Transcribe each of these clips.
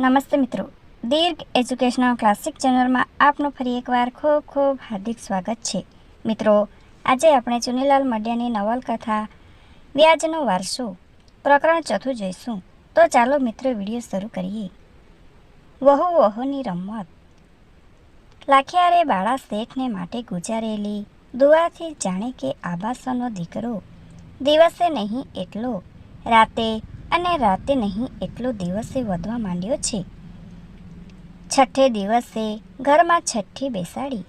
નમસ્તે મિત્રો. દીર્ઘ educational classic ચેનલમાં આપનું ફરી એકવાર ખૂબ ખૂબ હાર્દિક સ્વાગત છે. મિત્રો, આજે આપણે ચુનીલાલ મડિયાની નવલકથા, વ્યાજનો વારસો, પ્રકરણ ચોથું જોઈશું. તો ચાલો મિત્રો, વીડિયો શરૂ કરીએ. વહુ વહુની રમત. લાખિયારે બાળા શેઠને માટે ગુજારેલી, દુઆથી જાણે કે આબાસનો દીકરો. દિવસે નહીં એટલો. રાતે અને રાતે નહીં, એટલો દિવસે વધવા માંડ્યો છે. છઠ્ઠે દિવસે ઘરમાં છઠ્ઠી બેસાડી.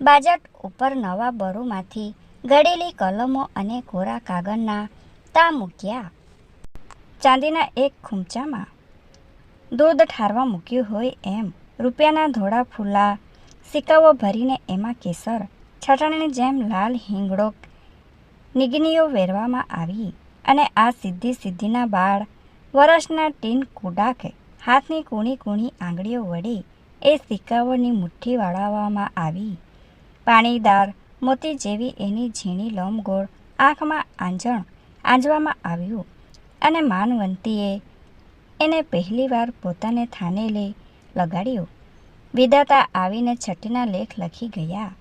બાજટ ઉપર નવા બરોમાંથી ઘડેલી કલમો અને કોરા કાગળના તા મૂક્યા. ચાંદીના એક ખૂંચામાં દૂધ ઠારવા મૂક્યું હોય એમ રૂપિયાના ધોળા ફૂલા સિક્કાઓ ભરીને એમાં કેસર, છટાણાની જેમ લાલ હિંગડો નિગનીઓ વેરવામાં આવી. અને આ સિદ્ધિ સિદ્ધિના બાળ વરસના ટીન કુડાકે હાથની કૂણી કૂણી આંગળીઓ વડે એ સિક્કાઓની મુઠ્ઠી વાળવામાં આવી. પાણીદાર મોતી જેવી એની ઝીણી લોમગોળ આંખમાં આંજણ આંજવામાં આવ્યું અને માનવંતીએ એને પહેલીવાર પોતાને થાને લઈ લગાડ્યો. વિધાતા આવીને છઠ્ઠીના લેખ લખી ગયા.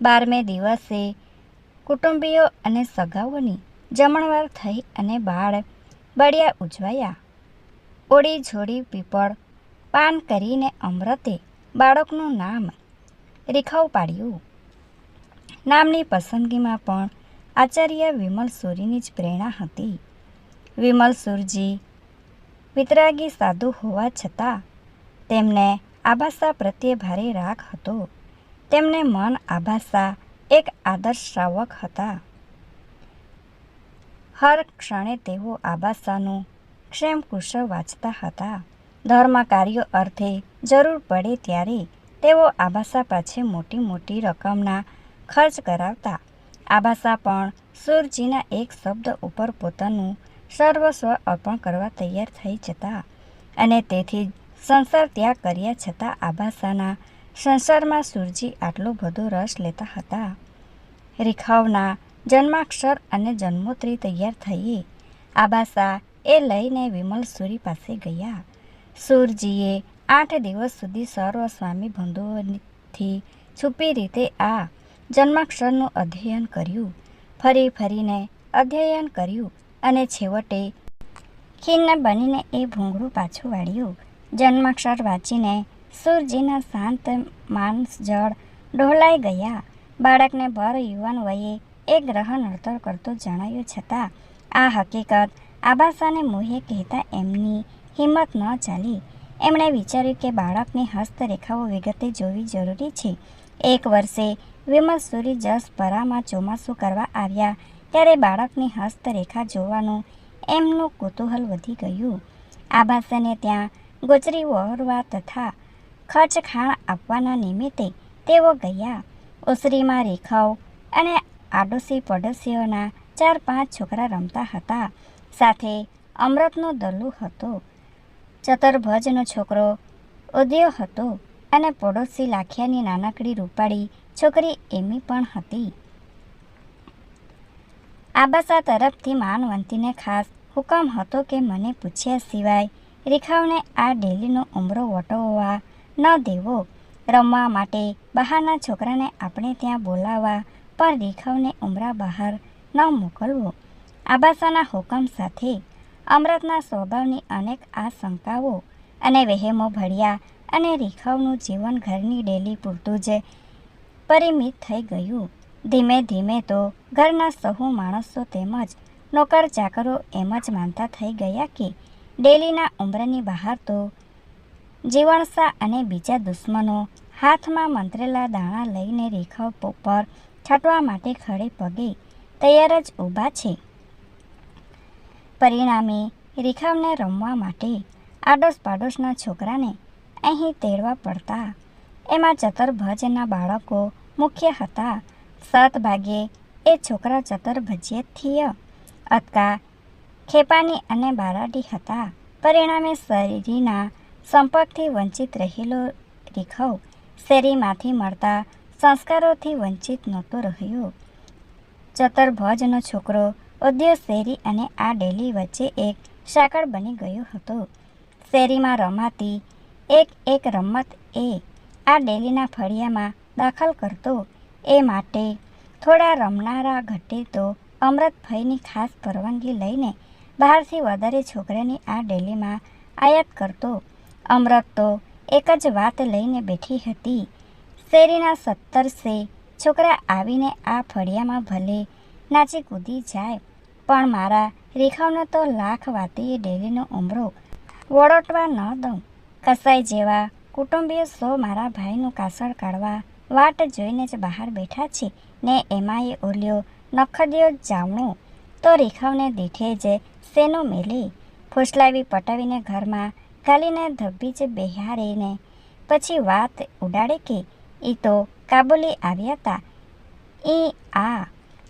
બારમે દિવસે કુટુંબીઓ અને સગાઓની જમણવાર થઈ અને બાળ બળિયા ઉજવાયા. ઓળી જોડી પીપળ પાન કરીને અમૃતે બાળકનું નામ રીખાવ પાડ્યું. નામની પસંદગીમાં પણ આચાર્ય વિમલ સુરીની જ પ્રેરણા હતી. વિમલ સુરજી વિતરાગી સાધુ હોવા છતાં તેમને આભાસા પ્રત્યે ભારે રાગ હતો. તેમને મન આભાસા એક આદર્શ શ્રાવક હતા. હર ક્ષણે તેઓ આબાસાનું ક્ષેમ કુશળ વાંચતા હતા. ધર્મ કાર્યો અર્થે જરૂર પડે ત્યારે તેઓ આબાસા પાછે મોટી મોટી રકમના ખર્ચ કરાવતા. આબાસા પણ સુરજીના એક શબ્દ ઉપર પોતાનું સર્વસ્વ અર્પણ કરવા તૈયાર થઈ જતા અને તેથી સંસાર ત્યાગ કર્યા છતાં આબાસાના સંસારમાં સુરજી આટલો બધો રસ લેતા હતા. રેખાવના જન્માક્ષર અને જન્મોત્રી તૈયાર થઈ. આબાસા એ લઈને વિમલ સુરી પાસે ગયા. સુરજીએ આઠ દિવસ સુધી સર્વ સ્વામી બંધુઓથી છુપી રીતે આ જન્માક્ષરનું અધ્યયન કર્યું. ફરી ફરીને અધ્યયન કર્યું અને છેવટે ખીન્ન બનીને એ ભૂંગળું પાછું વાળ્યું. જન્માક્ષર વાંચીને સુરજીના શાંત માનસ જળ ડહોલાઈ ગયા. બાળકને ભર યુવાન વયે એ ગ્રહ નડતર કરતો જણાયું છતાં, આ હકીકત આબાસાને મોહે કહેતા એમની હિંમત ન ચાલી. એમણે વિચાર્યું કે બાળકની હસ્તરેખાઓ વિગતે જોવી જરૂરી છે. એક વર્ષે વિમલ સૂરી જસ પરામાં ચોમાસું કરવા આવ્યા, ત્યારે બાળકની હસ્તરેખા જોવાનું એમનું કુતૂહલ વધી ગયું. આબાસાને ત્યાં ગોચરી વહોરવા તથા ખર્ચ ખાણ આપવાના નિમિત્તે તેઓ ગયા. ઓસરીમાં રેખાઓ અને આડોશી પડોશીઓના ચાર પાંચ છોકરા રમતા હતા. સાથે અમૃતનો દલ્લુ હતો. ચતરભજનો છોકરો ઉદયો હતો અને પડોશી લાખિયાની નાનકડી રૂપાળી છોકરી એમી પણ હતી. આબાસા તરફથી માનવંતીને ખાસ હુકમ હતો કે મને પૂછ્યા સિવાય રેખાઓને આ ડેલીનો ઉમરો વટોવવા ન દેવો. રમવા માટે બહારના છોકરાને આપણે ત્યાં બોલાવવા પણ રેખાઓને ઉમરા બહાર ન મોકલવો. આબાસાના હુકમ સાથે અમૃતના સ્વભાવની અનેક આશંકાઓ અને વહેમો ભળ્યા અને રેખાઓનું જીવન ઘરની ડેલી પૂરતું જ પરિમિત થઈ ગયું. ધીમે ધીમે તો ઘરના સહુ માણસો તેમજ નોકર ચાકરો એમ જ માનતા થઈ ગયા કે ડેલીના ઉંમરની બહાર તો જીવણસા અને બીજા દુશ્મનો હાથમાં મંત્રેલા દાણા લઈને રેખાઓ પર છાંટવા માટે ખડે પગે તૈયાર જ ઊભા છે. પરિણામે રેખાવને રમવા માટે આડોશ પાડોશના છોકરાને અહીં તેડવા પડતા એમાં ચતરભજના બાળકો મુખ્ય હતા. સાત ભાગે એ છોકરા ચતરભજ્યથી અતકા, ખેપાની અને બારાડી હતા. પરિણામે શેરીના સંપર્કથી વંચિત રહેલો રીખવ શેરીમાંથી મળતા સંસ્કારોથી વંચિત નહોતો રહ્યો. ચતરભજનો છોકરો ઉદ્યોગ શેરી અને આ ડેલી વચ્ચે એક સાંકળ બની ગયો હતો. શેરીમાં રમાતી એક એક રમત એ આ ડેલીના ફળિયામાં દાખલ કરતો. એ માટે થોડા રમનારા ઘટે તો અમૃતભાઈની ખાસ પરવાનગી લઈને બહારથી વધારે છોકરાની આ ડેલીમાં આયાત કરતો. અમૃત તો એક જ વાત લઈને બેઠી હતી. શેરીના સત્તર સે. છોકરા આવીને આ ફળિયામાં ભલે નાચી કૂદી જાય, પણ મારા રેખાઓને તો લાખ વાતીએ ડેલીનો ઉમરો વળોટવા ન દઉં. કસાઈ જેવા કુટુંબીય સો મારા ભાઈનું કાસળ કાઢવા વાટ જોઈને જ બહાર બેઠા છે. ને એમાંય ઓલ્યો નખદિયો જામણો તો રેખાઓને દીઠે જ શેનો મેલી. ફૂસલાવી પટાવીને ઘરમાં ગાલીને ધબ્બી જ બેહારીને. પછી વાત ઉડાડે કે એ તો કાબુલી આવ્યા હતા એ આ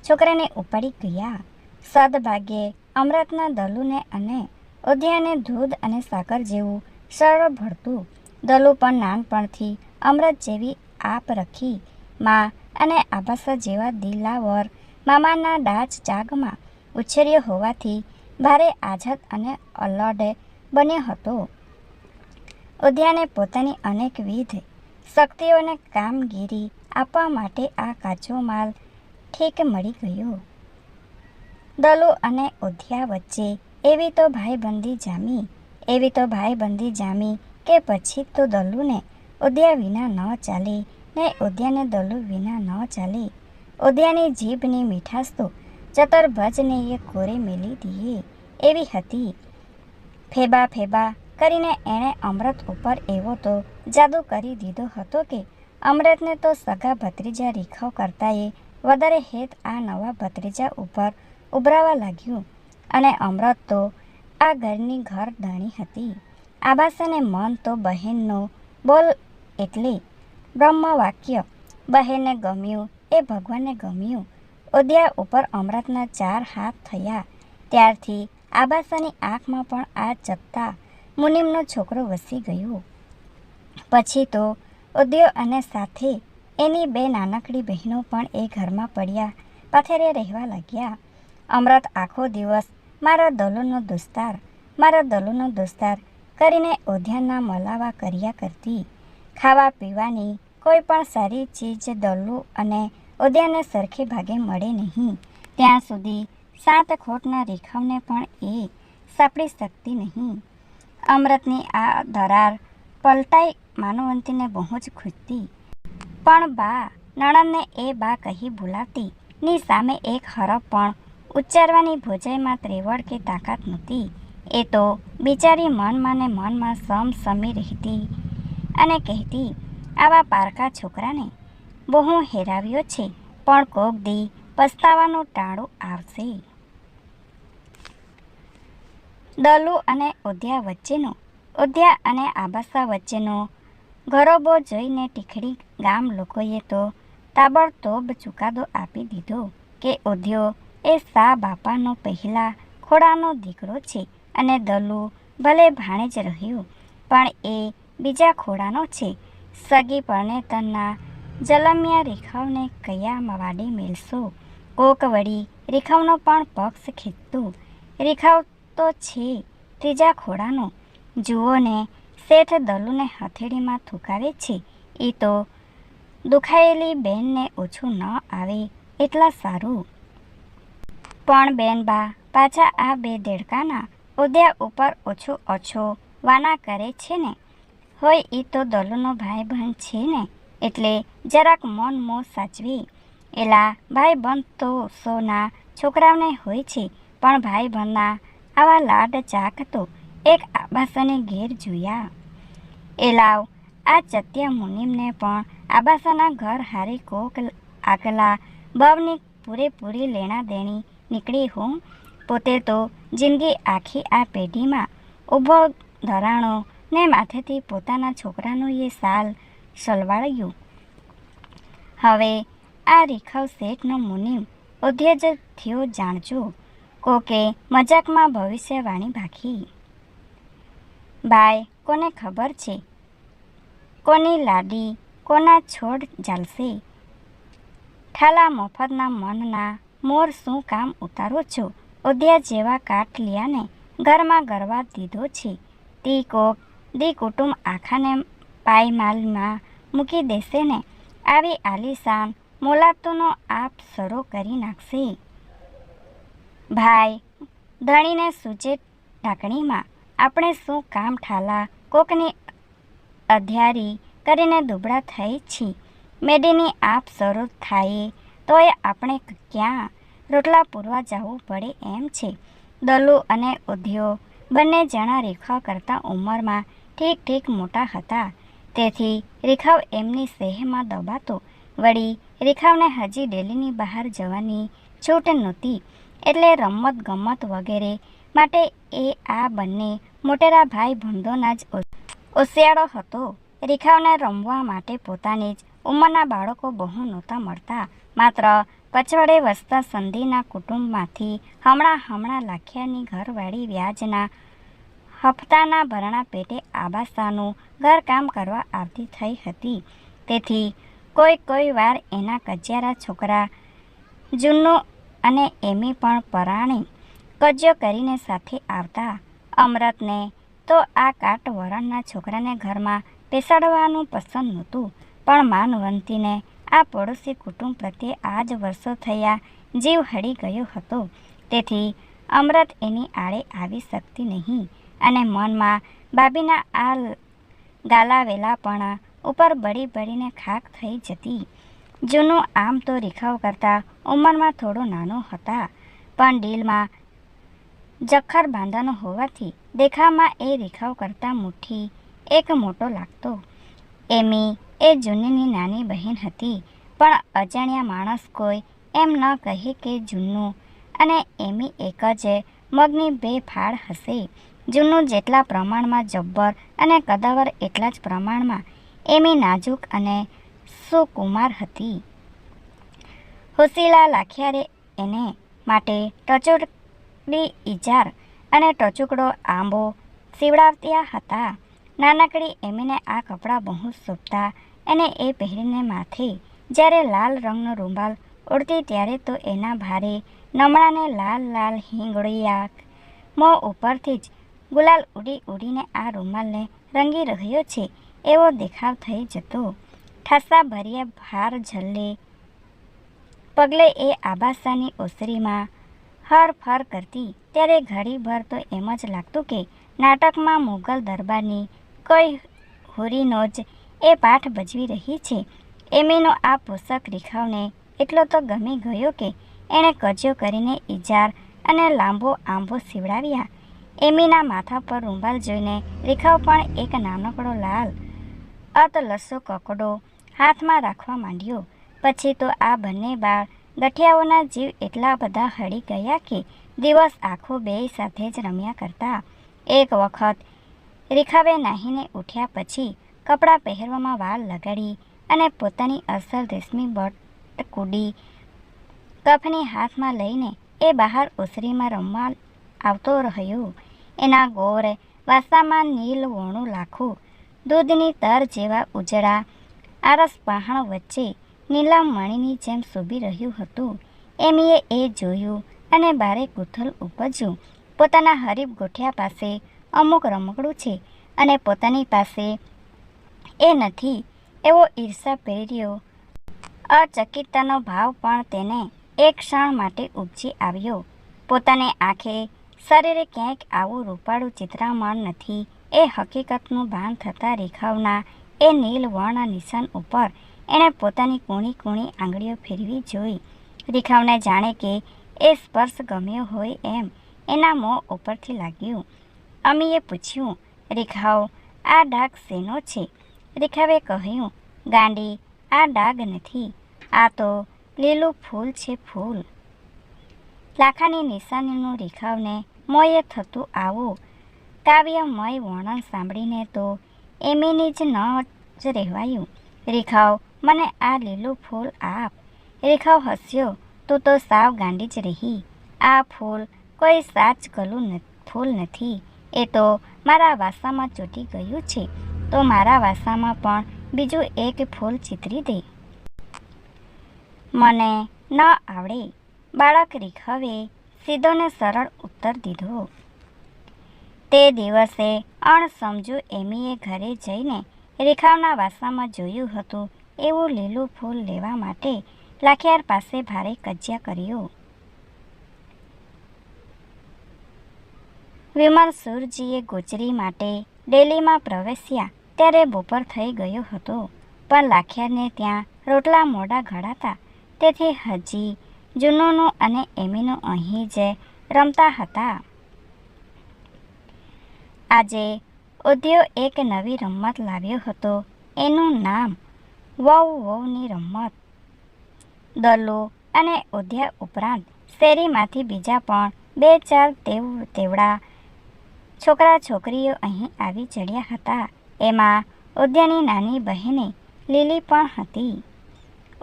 છોકરાને ઉપાડી ગયા. સદભાગ્યે અમૃતના દલુને અને ઉદ્યાને દૂધ અને સાકર જેવું સરળ ભળતું દલુ પણ નાનપણથી અમૃત જેવી આપ રખી માં અને આભાસા જેવા દિલાવર મામાના ડાચ ચાગમાં ઉછેર્યો હોવાથી ભારે આઝાદ અને અલર્ટ બન્યો હતો. ઉદ્યાને પોતાની અનેકવિધ શક્તિઓને કામગીરી આપવા માટે આ કાચો માલ ઠીક મળી ગયો. દલો અને ઉધ્યા વચ્ચે એવી તો ભાઈબંધી જામી, એવી તો ભાઈબંધી જામી કે પછી તો દલુને ઉદ્યા વિના ન ચાલે, ને ઉદ્યાને દલુ વિના ન ચાલે. ઉદ્યાની જીભની મીઠાશ તો ચતરભજને એ કોરે મેલી દીએ. એવી હતી. ફેબા ફેબા કરીને એણે અમૃત ઉપર એવો તો જાદુ કરી દીધો હતો કે અમૃતને તો સગા ભત્રીજા રીખાવ કરતાંય વધારે હેત આ નવા ભત્રીજા ઉપર ઉભરાવા લાગ્યું અને અમૃત તો આ ઘરની ઘર ધણી હતી. આબાસાને મન તો બહેનનો બોલ એટલે બ્રહ્મ વાક્ય બહેનને ગમ્યું એ ભગવાનને ગમ્યું. ઉદ્યા ઉપર અમૃતના ચાર હાથ થયા. ત્યારથી આબાસાની આંખમાં પણ આ ચકતા મુનિમનો છોકરો વસી ગયો. પછી તો ઉદ્યો અને સાથે એની બે નાનકડી બહેનો પણ એ ઘરમાં પડ્યા, પાથેરે રહેવા લાગ્યા. અમૃત, આખો દિવસ મારા દલોનો દોસ્તાર, મારા દલોનો દોસ્તાર કરીને ઉદ્યાનના મલાવા કર્યા કરતી. ખાવા પીવાની કોઈ પણ સારી ચીજ દલ્લુ અને ઉદ્યાનને સરખે ભાગે મળે નહીં. ત્યાં સુધી સાત ખોટના રેખાવને પણ એ સાંપડી શકતી નહીં. અમૃતની આ દરાર પલટાઈ માનવંતીને બહુ જ ખૂજતી પણ બા, નણંદને એ બા કહી બોલાવતી ની સામે એક હરફ પણ ઉચ્ચારવાની ભોજાઈમાં ત્રેવડ કે તાકાત નહોતી. એ તો બિચારી મનમાં ને મનમાં સમ સમી રહેતી અને કહેતી, આવા પારકા છોકરાને બહુ હેરાવ્યો છે, પણ કોક દી પસ્તાવાનું ટાળું આવશે. દલુ અને ઉદ્યા વચ્ચેનું ઉદ્યા અને આબાસા વચ્ચેનો ગરોબો જોઈને ટીખડી ગામ લોકોએ તો તાબડતોબ ચુકાદો આપી દીધો કે ઉદ્યો એ સા બાપાનો પહેલા ખોડાનો દીકરો છે અને દલુ ભલે ભાણે જ રહ્યું, પણ એ બીજા ખોડાનો છે. સગી પરણેતરના જલમિયા રેખાવને કયા મવાડી મેળશો કોક વળી રેખાવનો પણ પક્ષ ખેંચતું રેખાવ તો છે. ત્રીજા ખોળાનો જુઓ ને, શેઠ દલુને હથેળીમાં થૂકાવે છે. એ તો દુખાયેલી બેનને ઓછું ન આવે એટલા સારું. પણ બેનબા પાછા આ બે દેડકાના ઉદ્યા ઉપર ઓછો ઓછો વાના કરે છે ને? હોય એ તો દલુનો ભાઈ બહેન છે ને? એટલે જરાક મન મો સાચવી. એલા ભાઈ બંધ તો સોના છોકરાઓને હોય છે, પણ ભાઈ બહેનના આવા લાડ ચાક તો એક આબાસાને ઘેર જોયા. એલાવ આ ચત્યા મુનિમને પણ આબાસાના ઘર હારે કોક આગલા બવની પૂરેપૂરી લેણા દેણી નીકળી હું પોતે તો જિંદગી આખી આ પેઢીમાં ઊભો ધરાણો ને માથેથી પોતાના છોકરાનું એ સાલ સલવાળ્યું. હવે આ રેખાવ શેઠનો મુનિમ ઉદ્ય થયો જાણજો. કોકે મજાકમાં ભવિષ્યવાણી ભાખી બાય, કોને ખબર છે? કોની લાડી, કોના છોડ ચાલશે ઠાલા મફતના મનના મોર શું કામ ઉતારો છો? ઉદ્યા જેવા કાઠલિયાને ઘરમાં ગરવા દીધો છે. તી કોક, દી કુટુંબ આખાને પાયમાલમાં મૂકી દેશે ને? આવી આલીશાન મોલાતોનો આપ શરૂ કરી નાખશે. ભાઈ, ધણીને સૂચે ઢાંકણીમાં. આપણે શું કામ ઠાલા? કોકની અધ્યારી કરીને દુબળા થઈ છી. મેડીની આપ શરૂ થાય. તોય આપણે ક્યાં રોટલા પૂરવા જવું પડે એમ છે. દલુ અને ઉધ્યો બંને જણા રેખાવ કરતાં ઉંમરમાં ઠીક ઠીક મોટા હતા. તેથી રેખાવ એમની સેહમાં દબાતો. વળી રેખાવને હજી ડેલીની બહાર જવાની છૂટ નહોતી. એટલે રમત ગમત વગેરે માટે એ આ બંને મોટેરા ભાઈ ભંડોના જ ઓશિયાળો હતો. રેખાઓને રમવા માટે પોતાની જ ઉંમરના બાળકો બહુ નહોતા મળતા. માત્ર પછવાડે વસતા સંધિના કુટુંબમાંથી હમણાં હમણાં લાખિયાની ઘરવાળી વ્યાજના હપ્તાના ભરણા પેટે આબાસાનું ઘરકામ કરવા આવતી થઈ હતી. તેથી કોઈ કોઈ વાર એના કજિયારા છોકરા જુન્નુ અને એમી પણ પરાણી કજ્યો કરીને સાથે આવતા અમરતને તો આ કાટ વરણના છોકરાને ઘરમાં બેસાડવાનું પસંદ નહોતું, પણ માનવંતીને આ પડોશી કુટુંબ પ્રત્યે આજ વર્ષો થયા જીવ હળી ગયો હતો. તેથી અમરત એની આડે આવી શકતી નહીં અને મનમાં બાબીના આ ગાલાવેલાપણા ઉપર બળી બળીને ખાક થઈ જતી. જૂનું આમ તો રેખાઓ કરતાં ઉંમરમાં થોડો નાનો હતા. પણ ડીલમાં જખર બાંધાનો હોવાથી દેખાવમાં એ દેખાવ કરતાં મુઠ્ઠી એક મોટો લાગતો. એમી એ જૂનીની નાની બહેન હતી, પણ અજાણ્યા માણસ કોઈ એમ ન કહે કે જૂનું અને એમી એક જ મગની બે ફાળ હશે. જૂનું જેટલા પ્રમાણમાં જબ્બર અને કદાવર એટલા જ પ્રમાણમાં એમી નાજુક અને સુકુમાર હતી. હુસીલા લાખિયારે એને માટે ટચુકડી ઇજાર અને ટચુકડો આંબો સીવડાવ્યા હતા. નાનકડી એમીને આ કપડાં બહુ શોભતા અને એ પહેરીને માથે જ્યારે લાલ રંગનો રૂમાલ ઉડતી ત્યારે તો એના ભારે નમણાને લાલ લાલ હિંગળિયા મો ઉપરથી જ ગુલાલ ઉડી ઉડીને આ રૂમાલને રંગી રહ્યો છે એવો દેખાવ થઈ જતો. ઠાસા ભર્યા ભાર ઝલ્લે પગલે એ આબાસાની ઓસરીમાં હર ફર કરતી. ત્યારે ઘડીભર તો એમ જ લાગતું કે નાટકમાં મુગલ દરબારની કોઈ હોરીનો જ એ પાઠ ભજવી રહી છે. એમીનો આ પોષક રેખાવને એટલો તો ગમી ગયો કે એણે કજ્યો કરીને ઇજાર અને લાંબો આંબો સીવડાવ્યા. એમીના માથા પર રૂંબાલ જોઈને રેખાવ પણ એક નાનકડો લાલ અતલસો કકડો હાથમાં રાખવા માંડ્યો. પછી તો આ બંને બાળ ગઠિયાઓના જીવ એટલા બધા હળી ગયા કે દિવસ આખો બે સાથે જ રમ્યા કરતા. એક વખત રેખાબે નાહીને ઉઠ્યા પછી કપડાં પહેરવામાં વાળ લગાડી અને પોતાની અસલ રેશમી બટ કુડી કફની હાથમાં લઈને એ બહાર ઓસરીમાં રમવા આવતો રહ્યો. એના ગોર વાસામાં નીલ વોણું લાખું, દૂધની તર જેવા ઉજળા આરસ પહાણ વચ્ચે નીલા મણીની જેમ શોભી રહ્યું હતું. એમીએ એ જોયું અને બારે કુથલ ઉપજ્યું. પોતાના હરીફ ગોઠિયા પાસે અમુક રમકડું છે અને પોતાની પાસે એ નથી. એવો ઈર્ષા પહેર્યો અચકિતતાનો ભાવ પણ તેને એક ક્ષણ માટે ઉપજી આવ્યો. પોતાને આંખે શરીરે ક્યાંક આવું રૂપાળું ચિત્રામણ નથી. એ હકીકતનું ભાન થતાં રેખાવના એ નીલ વર્ણ નિશાન ઉપર એણે પોતાની કૂણી કૂણી આંગળીઓ ફેરવી જોઈ. રેખાવને જાણે કે એ સ્પર્શ ગમ્યો હોય એમ એના મોં ઉપરથી લાગ્યું. અમીએ પૂછ્યું, રેખાઓ, આ ડાઘ શેનો છે? રેખાવે કહ્યું, ગાંડી, આ ડાઘ નથી. આ તો લીલું ફૂલ છે ફૂલ. લાખાની નિશાનીનું રેખાવને મોયે થતું આવું કાવ્યમય વર્ણન સાંભળીને તો એમીની જ ન જ રહેવાયું. રેખાવ મને આ લીલું ફૂલ આપ. રેખાવ હસ્યો, તું તો સાવ ગાંડી જ રહી. આ ફૂલ કોઈ સાચ ગલું ફૂલ નથી. એ તો મારા વાસામાં ચોંટી ગયું છે. તો મારા વાસામાં પણ બીજું એક ફૂલ ચિતરી દે. મને ન આવડે. બાળક રીખવે સીધો ને સરળ ઉત્તર દીધો. તે દિવસે અણસમજુ એમીએ ઘરે જઈને રેખાવના વાસામાં જોયું હતું એવું લીલું ફૂલ લેવા માટે લાખિયાર પાસે ભારે કજિયા કર્યો. વિમલ સુરજીએ ગોચરી માટે ડેલીમાં પ્રવેશ્યા ત્યારે બપોર થઈ ગયો હતો, પણ લાખિયાને ત્યાં રોટલા મોડા ઘડાતા, તેથી હજી જુનુનું અને એમીનું અહીં જ રમતા હતા. આજે ઉદ્યો એક નવી રમત લાવ્યો હતો, એનું નામ વહુ વહુની રમત, દલો અને ઉદ્યા ઉપરાંત શેરીમાંથી બીજા પણ બે ચાર તેવ તેવડા છોકરા છોકરીઓ અહીં આવી ચડ્યા હતા. એમાં ઉદ્યાની નાની બહેને લીલી પણ હતી.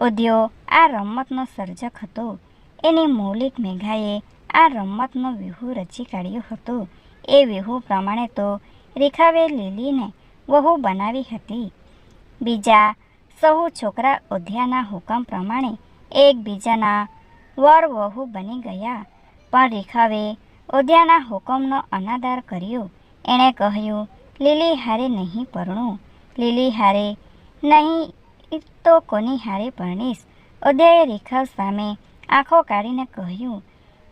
ઉદ્યો આ રમતનો સર્જક હતો. એની મૌલિક મેઘાએ આ રમતનો વ્યૂહ રચી કાઢ્યો હતો. એ વ્યૂહ પ્રમાણે તો રેખાવે લીલીને વહુ બનાવી હતી. બીજા સહુ છોકરા ઉદ્યાના હુકમ પ્રમાણે એકબીજાના વર વહુ બની ગયા. પણ રેખાવે ઉદ્યાના હુકમનો અનાદર કર્યો. એણે કહ્યું, લીલી હારે નહીં પરણું. લીલી હારે નહીં તો કોની હારે પરણીશ. ઉદયે રેખાવ સામે આંખો કાઢીને કહ્યું,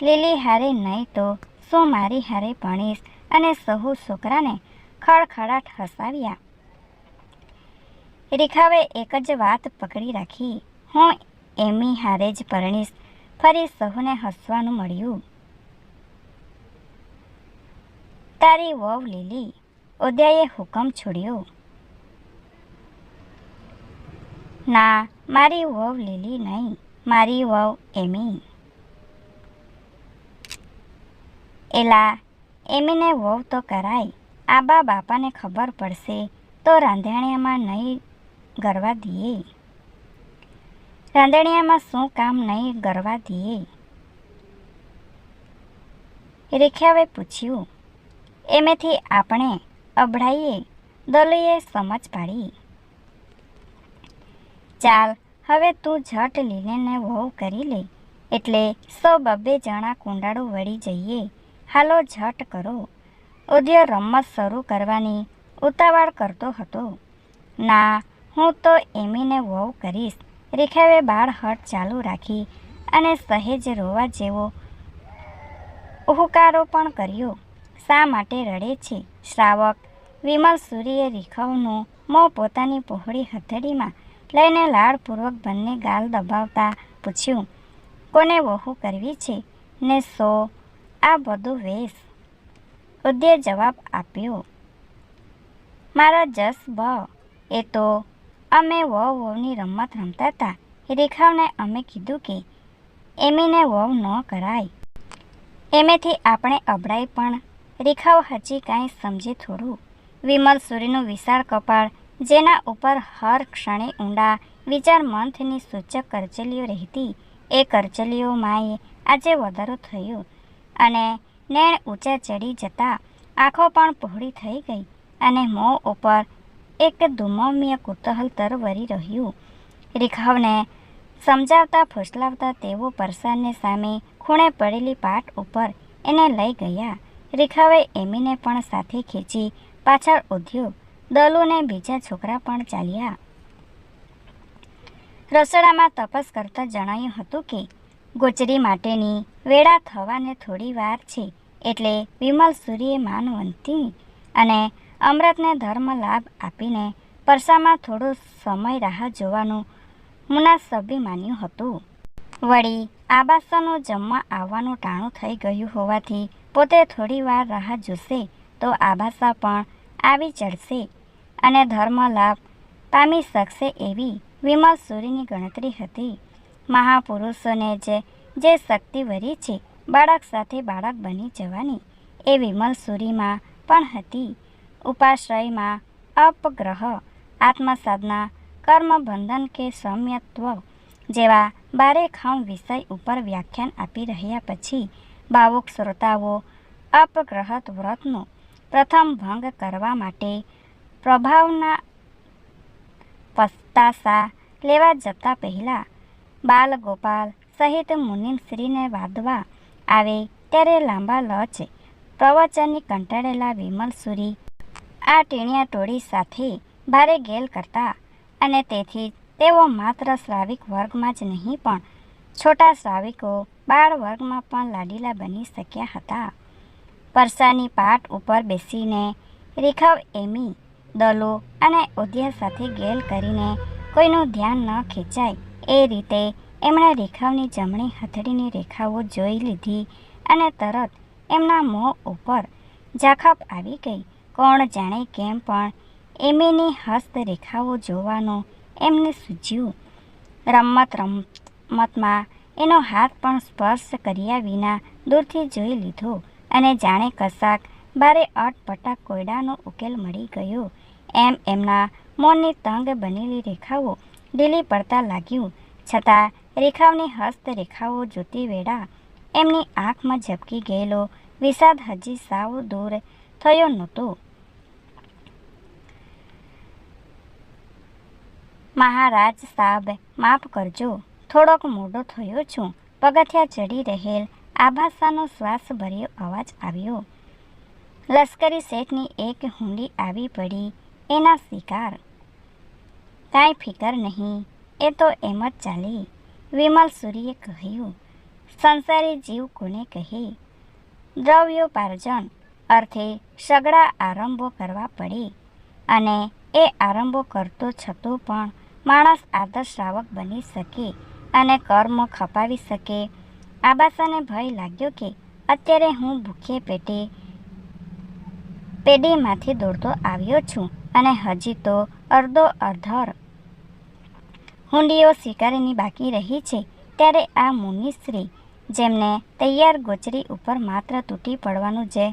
લીલી હારે નહીં તો શું મારી હારે પરણીશ? અને સહુ છોકરાને ખડખડાટ હસાવ્યા. રેખાવે એક જ વાત પકડી રાખી. હું એમી હારે જ પરણીશ. ફરી સહુને હસવાનું મળ્યું. તારી વહુ લીલી, ઉદયાએ હુકમ છોડ્યો. ના, મારી વહુ લીલી નહીં, મારી વહુ એમી. એલા, એમીને વહુ તો કરાય. આબા બાપાને ખબર પડશે. તો રાંધણિયામાં નહીં ગરવા દઈએ રાંધણિયામાં શું કામ નહીં ગરવા દઈએ રેખાવે પૂછ્યું, એમેથી આપણે અભડાઈએ દલીએ સમજ પાડી. ચાલ, હવે તું ઝટ લીલેને વહુ કરી લે, એટલે સો બબ્બે જણા કુંડાળું વળી જઈએ. હાલો ઝટ કરો. ઉદય રમત શરૂ કરવાની ઉતાવળ કરતો હતો. ના હું તો એમીને વહુ કરીશ. રેખાએ બાળ હટ ચાલુ રાખી અને સહેજ રોવા જેવો ઉહુકારો પણ કર્યો. શા માટે રડે છે? શ્રાવક, વિમલ સૂર્યે રીખવનું મોં પોતાની પહોળી હથેળીમાં લઈને લાડપૂર્વક બંને ગાલ દબાવતા પૂછ્યું, કોને વહુ કરવી છે ને સો, આ બધું વેશ ઉદય જવાબ આપ્યો, મારા જસ બ એ તો અમે વહુ વહુની રમત રમતા હતા. રેખાવને અમે કીધું કે, એમીને વહુ ન કરાય. એમેથી આપણે અબડાઈ પણ. રેખાઓ હજી કાંઈ સમજે થોડું. વિમલ સૂર્યનું વિશાળ કપાળ, જેના ઉપર હર ક્ષણે ઊંડા વિચાર મંથની સૂચક કરચલીઓ રહેતી. એ કરચલીઓમાંય આજે વધારો થયો અને નેણ ઊંચા ચડી જતા આંખો પણ પહોળી થઈ ગઈ અને મોં ઉપર એક ધુમમ્ય કુતૂહલ તરવરી રહ્યું. રેખાવને સમજાવતા ફૂસલાવતા તેઓ પરસાદને સામે ખૂણે પડેલી પાટ ઉપર એને લઈ ગયા. રેખાવે એમીને પણ સાથે ખેંચી પાછળ ઉધ્યો. દલુને બીજા છોકરા પણ ચાલ્યા. રસોડામાં તપસ કરતા જણાયું હતું કે, ગોચરી માટેની વેળા થવાને થોડી વાર છે. એટલે વિમલ સૂર્યે માનવંતી અને અમૃતને ધર્મ લાભ આપીને પરસામાં થોડો સમય રાહ જોવાનું મુનાસબી માન્યું હતું. વળી આબાસાનું જમવા આવવાનું ટાણું થઈ ગયું હોવાથી પોતે થોડીવાર રાહ જોશે તો આબાસા પણ આવી ચડશે અને ધર્મ લાભ પામી શકશે એવી વિમલ સૂરીની ગણતરી હતી. મહાપુરુષોને જે જે શક્તિ વરી છે, બાળક સાથે બાળક બની જવાની એ વિમલ સૂરીમાં પણ હતી. ઉપાશ્રયમાં અપગ્રહ, આત્મસાધના, કર્મબંધન કે સૌમ્યત્વ જેવા બારે ખામ વિષય ઉપર વ્યાખ્યાન આપી રહ્યા પછી ભાવુક શ્રોતાઓ અપગ્રહત વ્રતનો પ્રથમ ભંગ કરવા માટે પ્રભાવના પસ્તાસા લેવા જતા પહેલાં બાલગોપાલ સહિત મુનિમશ્રીને વાદવા આવે ત્યારે લાંબા લચ પ્રવચનની કંટાળેલા વિમલ સુરી આ ટીણિયા ટોળી સાથે ભારે ગેલ કરતા અને તેથી તેઓ માત્ર શ્રાવિક વર્ગમાં જ નહીં પણ છોટા શ્રાવિકો બાળ વર્ગમાં પણ લાડીલા બની શક્યા હતા. પરસાની પાટ ઉપર બેસીને રેખાવ, એમી, દલો અને ઉદ્યા સાથે ગેલ કરીને કોઈનું ધ્યાન ન ખેંચાય એ રીતે એમણે રેખાવની જમણી હથેળીની રેખાઓ જોઈ લીધી અને તરત એમના મોં ઉપર ઝાખપ આવી ગઈ. કોણ જાણે કેમ, પણ એમીની હસ્તરેખાઓ જોવાનું એમને સૂઝ્યું રમત રમતમાં એનો હાથ પણ સ્પર્શ કર્યા વિના દૂરથી જોઈ લીધો અને જાણે કશાક બારે અટપટા કોયડાનો ઉકેલ મળી ગયો. એમ એમના મોંની તંગ બનેલી રેખાઓ ઢીલી પડતા લાગ્યું. છતાં રેખાઓની હસ્તરેખાઓ જોતી વેળા એમની આંખમાં ઝબકી ગયેલો વિષાદ હજી સાવ દૂર થયો નહોતો. મહારાજ સાહેબ માફ કરજો. થોડોક મોડો થયો છું. પગથિયા ચડી રહેલ આભાસાનો શ્વાસ ભર્યો અવાજ આવ્યો. લશ્કરી શેઠની એક હુંડી આવી પડી. એના શિકાર. કાંઈ ફિકર નહીં. એ તો એમ જ ચાલી. વિમલ સૂરીએ કહ્યું, સંસારી જીવ કોને કહે? દ્રવ્યોપાર્જન અર્થે સગળા આરંભો કરવા પડે. અને એ આરંભો કરતો છતો પણ માણસ આદર્શ શ્રાવક બની શકે અને કર્મ ખપાવી શકે. આબાસાને ભય લાગ્યો કે અત્યારે હું ભૂખે પેટે પેઢીમાંથી દોડતો આવ્યો છું અને હજી તો અડધો અડધર હુંડીઓ સ્વીકારીની બાકી રહી છે ત્યારે આ મુનિશ્રી જેમને તૈયાર ગોચરી ઉપર માત્ર તૂટી પડવાનું જે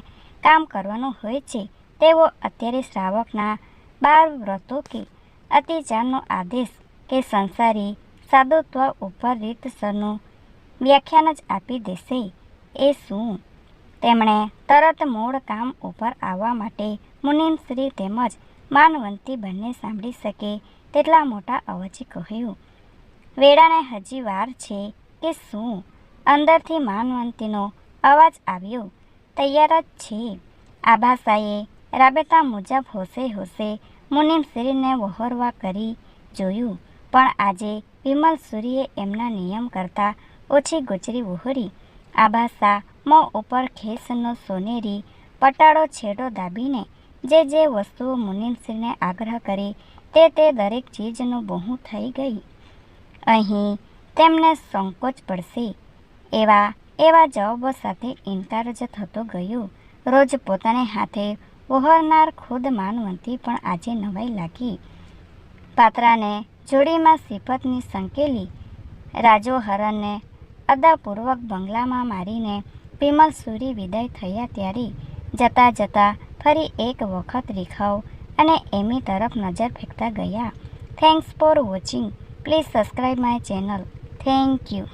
કામ કરવાનું હોય છે, તેઓ અત્યારે શ્રાવકના બાર વ્રતો કે અતિચારનો આદેશ કે સંસારી સાધુત્વ ઉપર રીતસરનું વ્યાખ્યાન જ આપી દેશે. એ શું? તેમણે તરત મૂળ કામ ઉપર આવવા માટે મુનિમશ્રી તેમજ માનવંતી બંને સાંભળી શકે તેટલા મોટા અવાજે કહ્યું. વેળાને હજી વાર છે કે શું? અંદરથી માનવંતીનો અવાજ આવ્યો. તૈયાર જ છે. આભાસાએ રાબેતા મુજબ હોશે હોશે મુનિમશ્રીને વહોરવા કરી જોયું. પણ આજે વિમલ સૂરીએ એમના નિયમ કરતાં ઓછી ગુજરી વહોરી. આભાસા મો ઉપર ખેસનો સોનેરી પટાળો છેડો દાબીને જે જે વસ્તુઓ મુનિમશ્રીને આગ્રહ કરી તે તે દરેક ચીજનું બહુ થઈ ગઈ. અહીં તેમને સંકોચ પડશે. એવા એવા જવાબો સાથે ઇનકાર જ થતો ગયો. રોજ પોતાને હાથે વહોરનાર ખુદ માનવંતી પણ આજે નવાઈ લાગી. પાત્રાને જોડીમાં સિફતની સંકેલી. રાજોહરણને અદાપૂર્વક બંગલામાં મારીને વિમલ સૂરી વિદાય થયા ત્યારે જતાં જતાં ફરી એક વખત રેખાઓ અને એમી તરફ નજર ફેંકતા ગયા. Thanks for watching please subscribe my channel thank you